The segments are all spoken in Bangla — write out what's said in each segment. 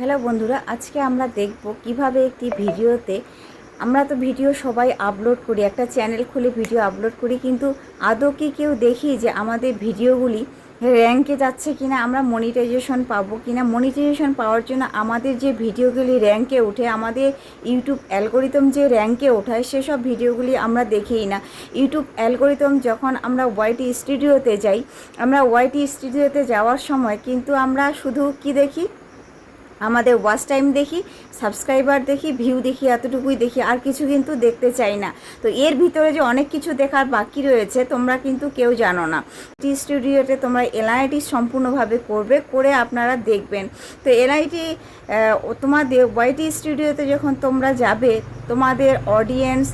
হ্যালো বন্ধুরা, আজকে আমরা দেখব কীভাবে একটি ভিডিওতে আমরা তো ভিডিও সবাই আপলোড করি, একটা চ্যানেল খুলে ভিডিও আপলোড করি, কিন্তু আদৌ কি কেউ দেখি যে আমাদের ভিডিওগুলি র্যাঙ্কে যাচ্ছে কিনা, আমরা মনিটাইজেশন পাবো কিনা? মনিটাইজেশন পাওয়ার জন্য আমাদের যে ভিডিওগুলি র্যাঙ্কে ওঠে, আমাদের ইউটিউব অ্যালগোরিদম যে র্যাঙ্কে ওঠায়, সেসব ভিডিওগুলি আমরা দেখেই না। ইউটিউব অ্যালগোরিদম যখন আমরা ওয়াইটি স্টুডিওতে যাই, আমরা ওয়াইটি স্টুডিওতে যাওয়ার সময় কিন্তু আমরা শুধু কি দেখি? আমাদের ওয়াচ টাইম দেখি সাবস্ক্রাইবার দেখি ভিউ দেখি, এতটুকুই দেখি, আর কিছু কিন্তু দেখতে চাই না। তো এর ভিতরে যে অনেক কিছু দেখার বাকি রয়েছে, তোমরা কিন্তু কেউ জানো না। টি স্টুডিওতে তোমরা এলআইটি সম্পূর্ণভাবে করবে, করে আপনারা দেখবেন। তো এলআইটি তোমাদের ওয়াইটি স্টুডিওতে যখন তোমরা যাবে, তোমাদের অডিয়েন্স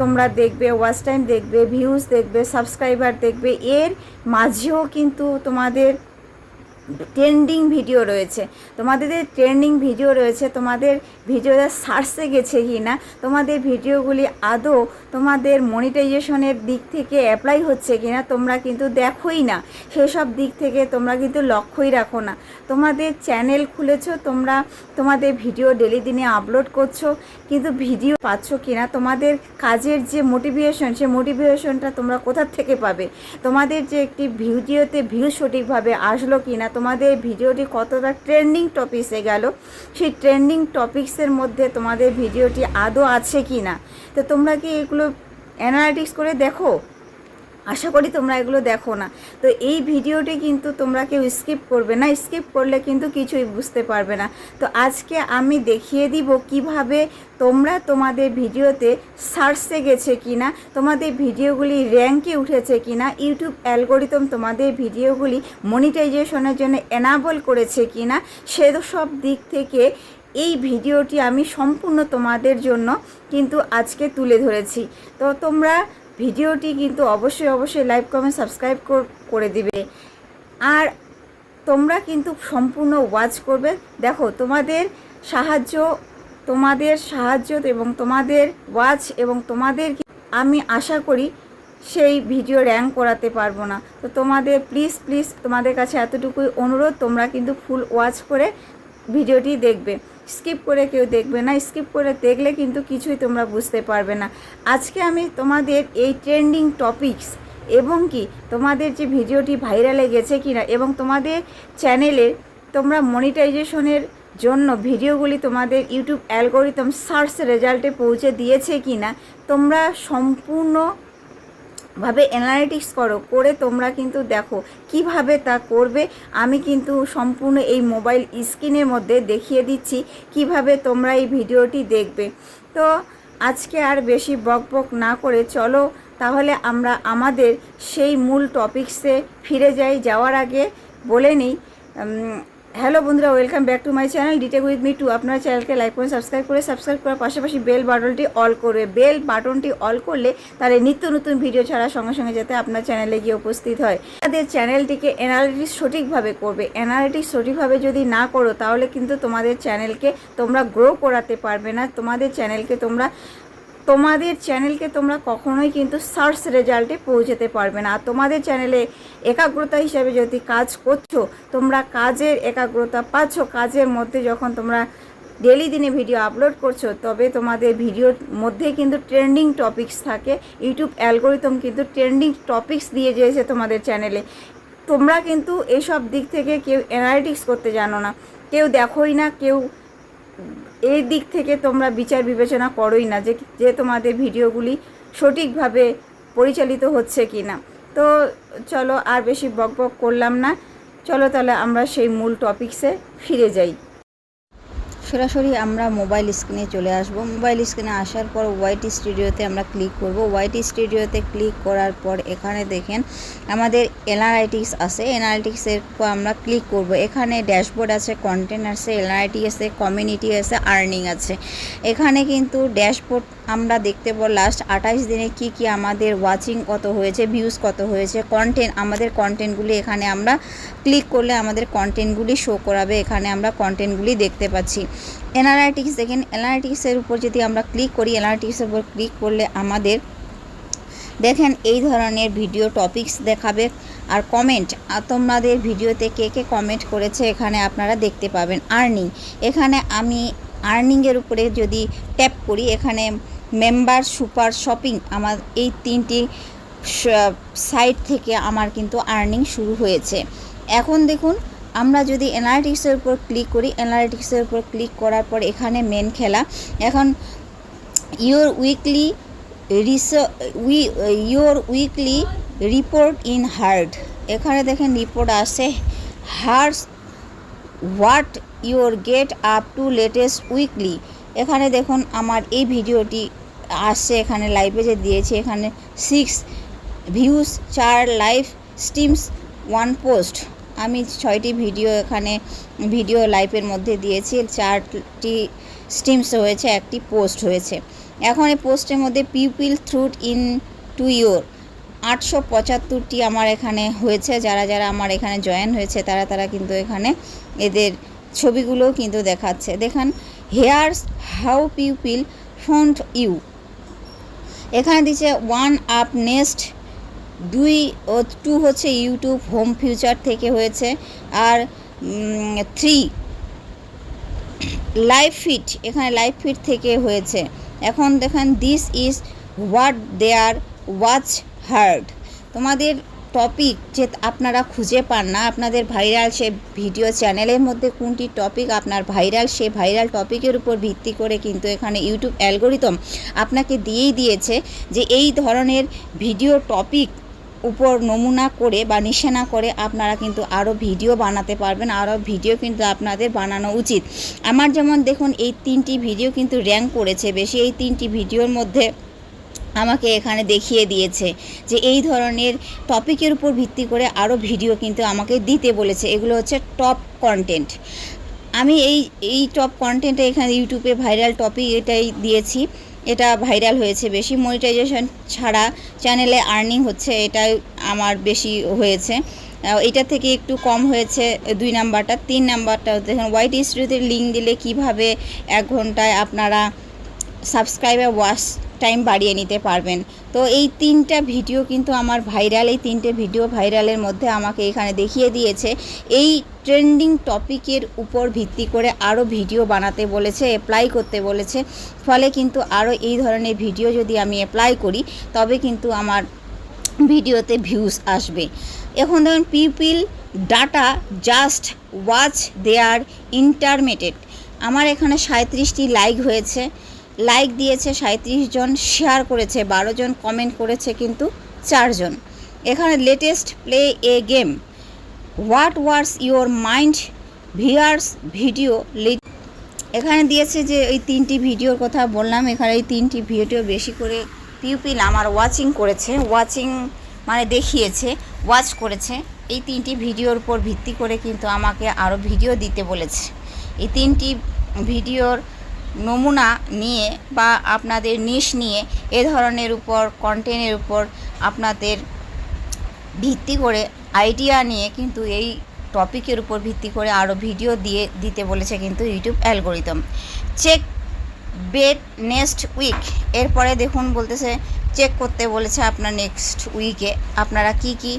তোমরা দেখবে ওয়াচ টাইম দেখবে ভিউজ দেখবে সাবস্ক্রাইবার দেখবে, এর মাঝেও কিন্তু তোমাদের ট্রেন্ডিং ভিডিও রয়েছে। তোমাদের যে ট্রেন্ডিং ভিডিও রয়েছে, তোমাদের ভিডিওটা সার্চে গেছে কি না, তোমাদের ভিডিওগুলি আদৌ তোমাদের মনিটাইজেশনের দিক থেকে অ্যাপ্লাই হচ্ছে কি না, তোমরা কিন্তু দেখোই না। সেসব দিক থেকে তোমরা কিন্তু লক্ষ্যই রাখো না। তোমাদের চ্যানেল খুলেছো, তোমরা তোমাদের ভিডিও ডেলি দিনে আপলোড করছ, কিন্তু ভিডিও পাচ্ছ কি না, তোমাদের কাজের যে মোটিভেশন সে মোটিভেশনটা তোমরা কোথার থেকে পাবে? তোমাদের যে একটি ভিডিওতে ভিউ সঠিকভাবে আসলো কি না তোমাদের ভিডিওটি কতটা ট্রেন্ডিং টপিক্সে গেল, সেই ট্রেন্ডিং টপিক্সের মধ্যে তোমাদের ভিডিওটি আদৌ আছে কি না তো তোমরা কি এগুলো অ্যানালাইটিক্স করে দেখো? আশা করি তোমরা এগুলো দেখো না। তো এই ভিডিওটি কিন্তু তোমরা কেউ স্কিপ করবে না। স্কিপ করলে কিন্তু কিছুই বুঝতে পারবে না। তো আজকে আমি দেখিয়ে দিব কীভাবে তোমরা তোমাদের ভিডিওতে সার্চে গেছে কি না তোমাদের ভিডিওগুলি র্যাঙ্কে উঠেছে কি না ইউটিউব অ্যালগোরিদম তোমাদের ভিডিওগুলি মনিটাইজেশনের জন্য এনাবল করেছে কি না সেসব দিক থেকে এই ভিডিওটি আমি সম্পূর্ণ তোমাদের জন্য কিন্তু আজকে তুলে ধরেছি। তো তোমরা ভিডিওটি কিন্তু অবশ্যই অবশ্যই লাইক, কমেন্ট, সাবস্ক্রাইব করে দিবে। আর তোমরা কিন্তু সম্পূর্ণ ওয়াচ করবে। দেখো, তোমাদের সাহায্য তোমাদের সাহায্য এবং তোমাদের ওয়াচ এবং তোমাদের আমি আশা করি সেই ভিডিও র্যাঙ্ক করাতে পারব না। তো তোমাদের, প্লিজ প্লিজ তোমাদের কাছে এতটুকুই অনুরোধ, তোমরা কিন্তু ফুল ওয়াচ করে ভিডিওটি দেখবে। স্কিপ করে কেউ দেখবে না। স্কিপ করে দেখলে কিন্তু কিছুই তোমরা বুঝতে পারবে না। আজকে আমি তোমাদের এই ট্রেন্ডিং টপিকস এবং কি তোমাদের যে ভিডিওটি ভাইরালে গেছে কি না এবং তোমাদের চ্যানেলে তোমরা মনিটাইজেশনের জন্য ভিডিওগুলি তোমাদের ইউটিউব অ্যালগোরিদম সার্চ রেজাল্টে পৌঁছে দিয়েছে কি না তোমরা সম্পূর্ণ ভাবে অ্যানালিটিক্স করো, করে তোমরা কিন্তু দেখো কীভাবে তা করবে। আমি কিন্তু সম্পূর্ণ এই মোবাইল স্ক্রিনের মধ্যে দেখিয়ে দিচ্ছি কীভাবে তোমরা এই ভিডিওটি দেখবে। তো আজকে আর বেশি বক বক না করে চলো, তাহলে আমরা আমাদের সেই মূল টপিক্সে ফিরে যাই, যাওয়ার আগে বলে নিই হ্যালো বন্ধুরা, welcome back to my channel detect with me two. আপনার চ্যানেলকে লাইক করে, সাবস্ক্রাইব করে, সাবস্ক্রাইব করার পাশাপাশি বেল বাটনটি অল করবে বেল বাটনটি অল করলে তাহলে নিত্য নতুন ভিডিও ছাড়ার সঙ্গে সঙ্গে যাতে আপনার চ্যানেলে গিয়ে উপস্থিত হয়। আমাদের চ্যানেলটিকে অ্যানালিটিক্স সঠিকভাবে করবে। অ্যানালিটিক্স সঠিকভাবে যদি না করো, তাহলে কিন্তু তোমাদের চ্যানেলকে তোমরা গ্রো করাতে পারবে না। তোমাদের চ্যানেলকে তোমরা তোমাদের চ্যানেলকে তোমরা কখনোই কিন্তু সার্চ রেজাল্টে পৌঁছাতে পারবে না। আর তোমাদের চ্যানেলে একাগ্রতা হিসাবে যদি কাজ করছ, তোমরা কাজের একাগ্রতা পাচ্ছ। কাজের মধ্যে যখন তোমরা ডেলি দিনে ভিডিও আপলোড করছ, তবে তোমাদের ভিডিওর মধ্যে কিন্তু ট্রেন্ডিং টপিকস থাকে। ইউটিউব অ্যালগোরিদম কিন্তু ট্রেন্ডিং টপিকস দিয়ে যেয়েছে তোমাদের চ্যানেলে। তোমরা কিন্তু এসব দিক থেকে কেউ অ্যানালিটিক্স করতে জানো না। কেউ দেখোই না, কেউ এই দিক থেকে তোমরা বিচার বিবেচনা করোই না যে যে তোমাদের ভিডিওগুলি সঠিকভাবে পরিচালিত হচ্ছে কি না তো চলো আর বেশি বক বক করলাম না। চলো তাহলে আমরা সেই মূল টপিক্সে ফিরে যাই। সরাসরি আমরা মোবাইল স্ক্রিনে চলে আসব। মোবাইল স্ক্রিনে আসার পর ওয়াইটি স্টুডিওতে আমরা ক্লিক করব। ওয়াইটি স্টুডিওতে ক্লিক করার পর এখানে দেখেন আমাদের এনআরআইটিক্স আছে। এনআরআইটিক্সের আমরা ক্লিক করব। এখানে ড্যাশবোর্ড আছে কন্টেন্ট আছে এনআরআইটি আছে কমিউনিটি আছে আর্নিং আছে। এখানে কিন্তু ড্যাশবোর্ড আমরা দেখতে পাবো লাস্ট আঠাইশ দিনে কি কি আমাদের ওয়াচিং কত হয়েছে ভিউজ কত হয়েছে কন্টেন্ট আমাদের কন্টেন্টগুলি এখানে আমরা ক্লিক করলে আমাদের কন্টেন্টগুলি শো করাবে, এখানে আমরা কন্টেন্টগুলি দেখতে পাচ্ছি। অ্যানালাইটিক্স দেখেন অ্যানালাইটিক্সের উপর যদি আমরা ক্লিক করি অ্যানালাইটিক্সের উপর ক্লিক করলে আমাদের দেখেন এই ধরনের ভিডিও টপিকস দেখাবে। আর কমেন্ট তোমাদের ভিডিওতে কে কে কমেন্ট করেছে এখানে আপনারা দেখতে পাবেন। আর্নিং এখানে আমি আর্নিংয়ের উপরে যদি ট্যাপ করি, এখানে মেম্বার সুপার শপিং আমার এই তিনটি সাইট থেকে আমার কিন্তু আর্নিং শুরু হয়েছে। এখন দেখুন, আমরা যদি অ্যানালিটিক্সের উপর ক্লিক করি অ্যানালিটিক্সের উপর ক্লিক করার পর এখানে মেন খেলা। এখন your weekly Rhys we your weekly report in hard এখানে দেখেন রিপোর্ট আসে here's what your get up to latest weekly এখানে দেখুন আমার এই ভিডিওটি আসছে, এখানে লাইভে যে দিয়েছে, এখানে সিক্স ভিউজ চার লাইভ স্টিমস ওয়ান পোস্ট আমি ছয়টি ভিডিও এখানে ভিডিও লাইভের মধ্যে দিয়েছি, চারটি স্টিমস হয়েছে, একটি পোস্ট হয়েছে। এখন এই পোস্টের মধ্যে people throughout in to your আটশো পঁচাত্তরটি আমার এখানে হয়েছে, যারা যারা আমার এখানে জয়েন হয়েছে, তারা তারা কিন্তু এখানে এদের ছবিগুলোও কিন্তু দেখাচ্ছে। দেখান here's how people found you এখানে দিচ্ছে ওয়ান আপ নেক্সট দুই ও টু হচ্ছে ইউটিউব হোম ফিউচার থেকে হয়েছে। আর থ্রি লাইভ ফিট এখানে লাইফ ফিট থেকে হয়েছে। এখন দেখেন this is what they are watch hard তোমাদের টপিক যে আপনারা খুঁজে পান না, আপনাদের ভাইরাল সে ভিডিও চ্যানেলের মধ্যে কোনটি টপিক আপনার ভাইরাল সে ভাইরাল টপিকের উপর ভিত্তি করে কিন্তু এখানে ইউটিউব অ্যালগোরিদম আপনাকে দিয়েই দিয়েছে যে এই ধরনের ভিডিও টপিক উপর নমুনা করে বা নিশানা করে আপনারা কিন্তু আরও ভিডিও বানাতে পারবেন আরও ভিডিও কিন্তু আপনাদের বানানো উচিত। আমার যেমন দেখুন, এই তিনটি ভিডিও কিন্তু র্যাঙ্ক করেছে, বেশি এই তিনটি ভিডিওর মধ্যে আমাকে এখানে দেখিয়ে দিয়েছে যে এই ধরনের টপিকের উপর ভিত্তি করে আরও ভিডিও কিন্তু আমাকে দিতে বলেছে। এগুলো হচ্ছে টপ কন্টেন্ট আমি এই এই টপ কন্টেন্টে এখানে ইউটিউবে ভাইরাল টপিক এটাই দিয়েছি। এটা ভাইরাল হয়েছে বেশি। মনিটাইজেশন ছাড়া চ্যানেলে আর্নিং হচ্ছে, এটাই আমার বেশি হয়েছে। এটা থেকে একটু কম হয়েছে দুই নাম্বারটা। তিন নাম্বারটা দেখুন হোয়াইট স্টুডিওতে লিঙ্ক দিলে কীভাবে এক ঘন্টায় আপনারা সাবস্ক্রাইবার ওয়াচ টাইম বাড়িয়ে নিতে পারবেন। তো এই তিনটা ভিডিও কিন্তু আমার ভাইরাল এই তিনটে ভিডিও ভাইরালের মধ্যে আমাকে এখানে দেখিয়ে দিয়েছে। এই ট্রেন্ডিং টপিকের উপর ভিত্তি করে আরও ভিডিও বানাতে বলেছে অ্যাপ্লাই করতে বলেছে। ফলে কিন্তু আরও এই ধরনের ভিডিও যদি আমি অ্যাপ্লাই করি, তবে কিন্তু আমার ভিডিওতে ভিউজ আসবে। এখন ধরুন people data just watch there ইন্টারমেটেড আমার এখানে সাঁত্রিশটি লাইক হয়েছে। লাইক দিয়েছে সাঁত্রিশ জন, শেয়ার করেছে, বারো জন কমেন্ট করেছে কিন্তু চারজন এখানে latest play a game what was your mind viewers video এখানে দিয়েছে যে ওই তিনটি ভিডিওর কথা বললাম। এখানে এই তিনটি ভিডিও বেশি করে পিউপিল আমার ওয়াচিং করেছে। ওয়াচিং মানে দেখিয়েছে ওয়াচ করেছে। এই তিনটি ভিডিওর উপর ভিত্তি করে কিন্তু আমাকে আরও ভিডিও দিতে বলেছে। এই তিনটি ভিডিওর নমুনা নিয়ে বা আপনাদের নিশ নিয়ে এ ধরনের উপর কন্টেন্টের উপর আপনাদের ভিত্তি করে আইডিয়া নিয়ে কিন্তু এই টপিকের উপর ভিত্তি করে আরও ভিডিও দিয়ে দিতে বলেছে কিন্তু YouTube algorithm check rate next week এরপরে দেখুন বলতেছে চেক করতে বলেছে আপনার নেক্সট উইকে আপনারা কি কি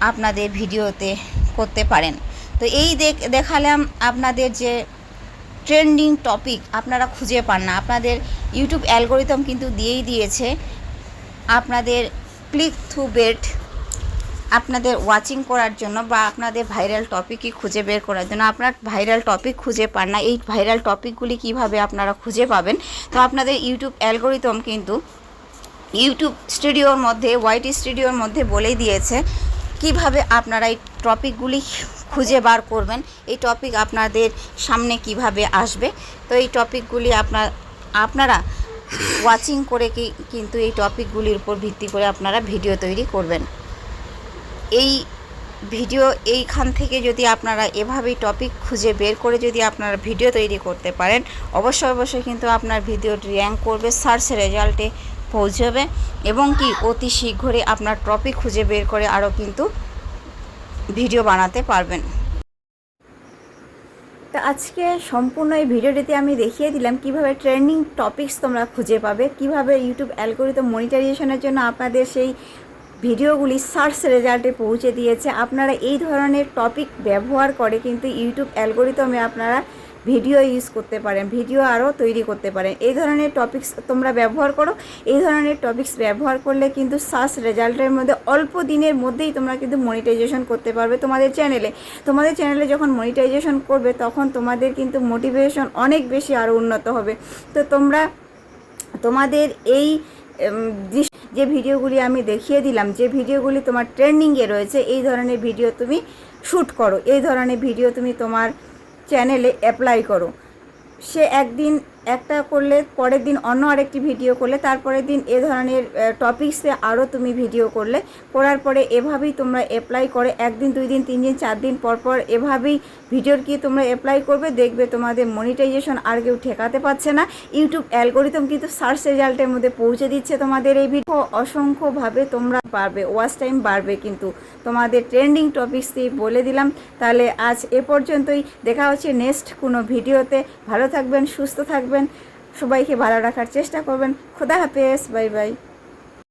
আপনাদের ভিডিওতে করতে পারেন। তো এই দেখালাম আপনাদের যে ট্রেন্ডিং টপিক আপনারা খুঁজে পান না। আপনাদের ইউটিউব অ্যালগোরিদম কিন্তু দিয়েই দিয়েছে। আপনাদের ক্লিক থ্রু বেট আপনাদের ওয়াচিং করার জন্য বা আপনাদের ভাইরাল টপিকই খুঁজে বের করার জন্য। আপনার ভাইরাল টপিক খুঁজে পান না। এই ভাইরাল টপিকগুলি কীভাবে আপনারা খুঁজে পাবেন? তো আপনাদের ইউটিউব অ্যালগোরিদম কিন্তু ইউটিউব স্টুডিওর মধ্যে ওয়াইটি স্টুডিওর মধ্যে বলেই দিয়েছে কীভাবে আপনারা এই টপিকগুলি খুঁজে বার করবেন। এই টপিক আপনাদের সামনে কীভাবে আসবে? তো এই টপিকগুলি আপনার আপনারা ওয়াচিং করে কি, কিন্তু এই টপিকগুলির উপর ভিত্তি করে আপনারা ভিডিও তৈরি করবেন। এই ভিডিও এইখান থেকে যদি আপনারা এভাবেই টপিক খুঁজে বের করে যদি আপনারা ভিডিও তৈরি করতে পারেন, অবশ্যই অবশ্যই কিন্তু আপনার ভিডিওটি র্যাঙ্ক করবে সার্চ রেজাল্টে পৌঁছবে এবং কি অতি শীঘ্রই আপনার টপিক খুঁজে বের করে আরও কিন্তু ভিডিও বানাতে পারবেন। তো আজকে সম্পূর্ণ এই ভিডিওটিতে আমি দেখিয়ে দিলাম কীভাবে ট্রেন্ডিং টপিকস তোমরা খুঁজে পাবে, কীভাবে ইউটিউব অ্যালগোরিদম মনিটাইজেশনের জন্য আপনাদের সেই ভিডিওগুলি সার্চ রেজাল্টে পৌঁছে দিয়েছে। আপনারা এই ধরনের টপিক ব্যবহার করে কিন্তু ইউটিউব অ্যালগোরিদমে আপনারা ভিডিও ইউজ করতে পারেন, ভিডিও আরও তৈরি করতে পারেন। এই ধরনের টপিকস তোমরা ব্যবহার করো। এই ধরনের টপিকস ব্যবহার করলে কিন্তু সার্চ রেজাল্টের মধ্যে অল্প দিনের মধ্যেই তোমরা কিন্তু মনিটাইজেশন করতে পারবে তোমাদের চ্যানেলে তোমাদের চ্যানেলে যখন মনিটাইজেশন করবে, তখন তোমাদের কিন্তু মোটিভেশন অনেক বেশি আরও উন্নত হবে। তো তোমরা, তোমাদের এই যে ভিডিওগুলি আমি দেখিয়ে দিলাম, যে ভিডিওগুলি তোমার ট্রেন্ডিংয়ে রয়েছে, এই ধরনের ভিডিও তুমি শ্যুট করো। এই ধরনের ভিডিও তুমি তোমার চ্যানেলে অ্যাপ্লাই করো। সে একদিন একটা করলে পরের দিন অন্য আরেকটি ভিডিও করলে, তারপরের দিন এ ধরনের টপিক্সে আরও তুমি ভিডিও করলে, করার পরে এভাবেই তোমরা অ্যাপ্লাই করে, একদিন, দুই দিন, তিন দিন, চার দিন পর পর এভাবেই ভিডিওর কি তোমরা অ্যাপ্লাই করবে, দেখবে তোমাদের মনিটাইজেশন আর কেউ ঠেকাতে পারছে না। ইউটিউব অ্যালগোরিদম কিন্তু সার্চ রেজাল্টের মধ্যে পৌঁছে দিচ্ছে তোমাদের এই ভিডিও অসংখ্যভাবে তোমরা পারবে ওয়াচ টাইম বাড়বে কিন্তু। তোমাদের ট্রেন্ডিং টপিক্স দিয়ে বলে দিলাম। তাহলে আজ এ পর্যন্তই, দেখা হচ্ছে নেক্সট কোনো ভিডিওতে ভালো থাকবেন, সুস্থ থাকবেন। সবাইকে ভালো রাখার চেষ্টা করবেন। খোদা হাফেজ বাই বাই।